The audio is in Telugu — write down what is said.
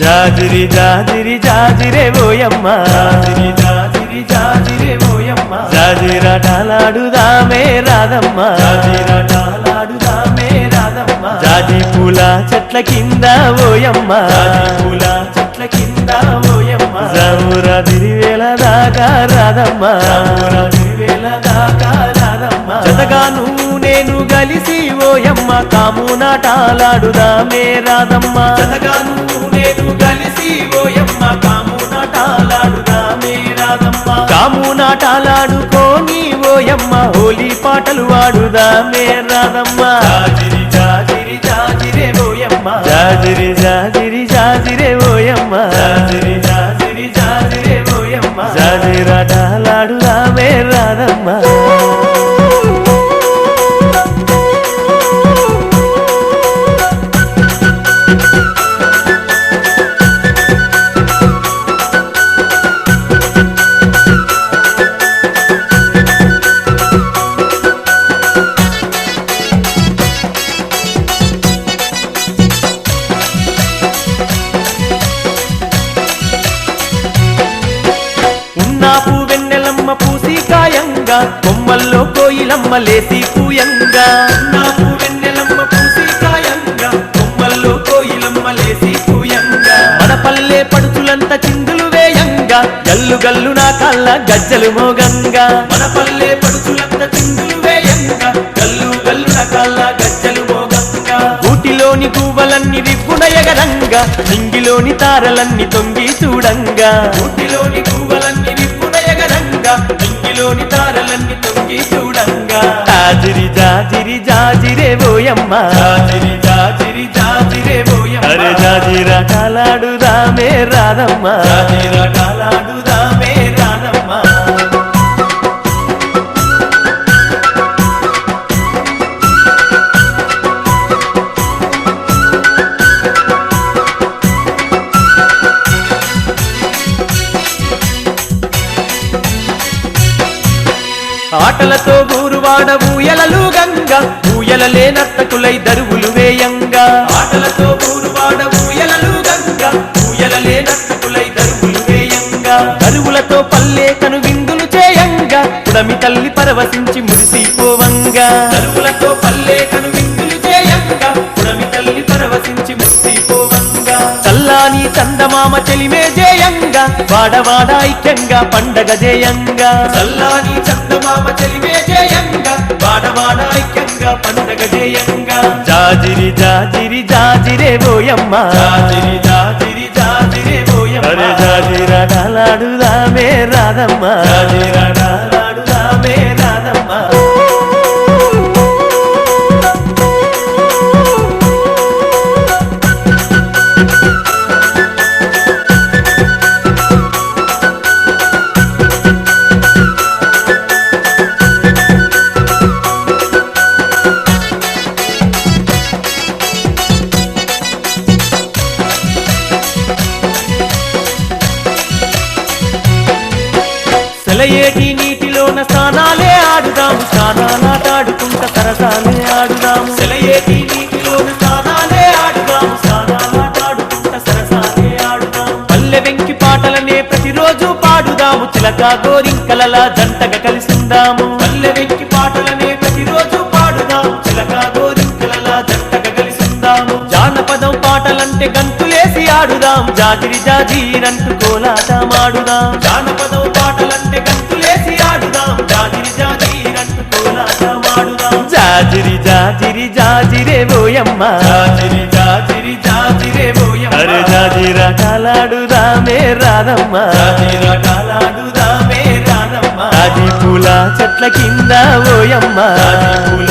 జాజిరి జాజిరి జాజిరే ఓయమ్మ. జాజిరి జాజిరి జాజిరే ఓయమ్మ. జాజిరాటాలాడుదామే రాదమ్మ జాజిరాటాలాడుదామే రాదమ్మ జాజి పూల చెట్ల కింద ఓయమ్మ. పూల చెట్ల కింద ఓయమ్మ. జామురా తిరివేల దాకా రాదమ్మ నేను గలిసి ఓయమ్మ కాము నాటాలాడుదామే రాదమ్మ జతగాను నేను గలిసి ఓయమ్మ కాము నాటాలాడుదామే రాదమ్మ కాము నాటాలాడుకోని ఓయమ్మ హోలీ పాటలు వాడుదామే రాదమ్మ జాజిరి జాజిరి జాజిరే ఓయమ్మ జాజిరి జాజిరి జాజిరే ఓయమ్మ జాజిరి జాజిరి జాజిరే ఓయమ్మ జాజిరాటాలాడుదామే కాయంగా కొమ్మల్లో కోయిలమ్మ లేసి పూయంగా. ఉన్నాపు వెన్నెలమ్మ పూసి కాయంగా కొమ్మల్లో కోయిలమ్మ లేసి పూయంగా. మన పల్లె పడుచులంత చిందులు వేయంగా గల్లు గల్లు నా కళ్ళ గజ్జలు మోగంగా. మన పల్లె పడుచులంత చిందులు వేయంగా గల్లు గల్లు నా కళ్ళ గజ్జలు మోగంగా. ఊటిలోని గువ్వలన్నీ రిప్పున ఎగరంగా నింగిలోని తారలన్నీ తొంగి చూడంగా. ఊటిలోని గువ్వలన్నీ రిప్పున నింగిలోని తారలన్నీ తొంగి చూడంగా. జాజిరి జాజిరి జాజిరే బోయమ్మ జాజిరి జాజిరి జాజిరే బోయమ్మ అరే జాజిరా కాలాడుదామే రాదమ్మ జాజిరా కాలాడుదామే ఆటలతో ఊరువాడ ఊయలలు గంగా. ఊయలలే నర్తకులై దరువులు వేయంగా. ఆటలతో ఊరువాడ ఊయలలు గంగా. ఊయలలే నర్తకులై దరువులు వేయంగా. దరువులతో పల్లె కను విందులు చేయంగా. పుడమి తల్లి పరవశించి మురిసిపోవంగా. దరువులతో పల్లె కను విందులు చేయంగా. పుడమి తల్లి పరవశించి మురిసిపోవంగా. చందమామ చెలిమే జేయంగా వాడవాడ ఐక్యంగా పండగ జేయంగా. చల్లాని చందమామ చెలిమే జేయంగా వాడవాడ ఐక్యంగా పండగ జేయంగా. జాజిరి జాజిరి జాజిరే బోయమ్మ. జాజిరి జాజిరి జాజిరే బోయమ్మ. అరే జాజిరా డాలాడుదామే రాదమ్మ. జాజిరా సెలయేటి నీటిలోన స్థానాలే ఆడుదాము. స్నానాలాటాడుకుంట సరసాలే ఆడుదాము. సెలయేటి నీటిలోన స్థానాలే ఆడుదాము. స్నానాలాటాడుకుంట సరసాలే ఆడుదాము. పల్లె వెంకి పాటలనే ప్రతిరోజు పాడుదాము. చిలక గోరింకలలా జంటగా కలిసిందాము పాటలంటే గంతులేసి ఆడుదాం. జాజిరి జాజీరంటూ కోలాటమాడుదాం జానపదం పాటలంటే గంతులేసి ఆడుదాం. జాజిరి జాజీరంటూ కోలాటమాడుదాం జాజిరి జాజిరి జాజిరే బోయమ్మ జాజిరి జాజిరి జాజిరే బోయమ్మ అరే జాజిరా కాలాడుదామే రాదమ్మ జాజిరా కాలాడుదామే రాదమ్మ అది పూల చెట్ల కింద ఓయమ్మ. జాజి పూల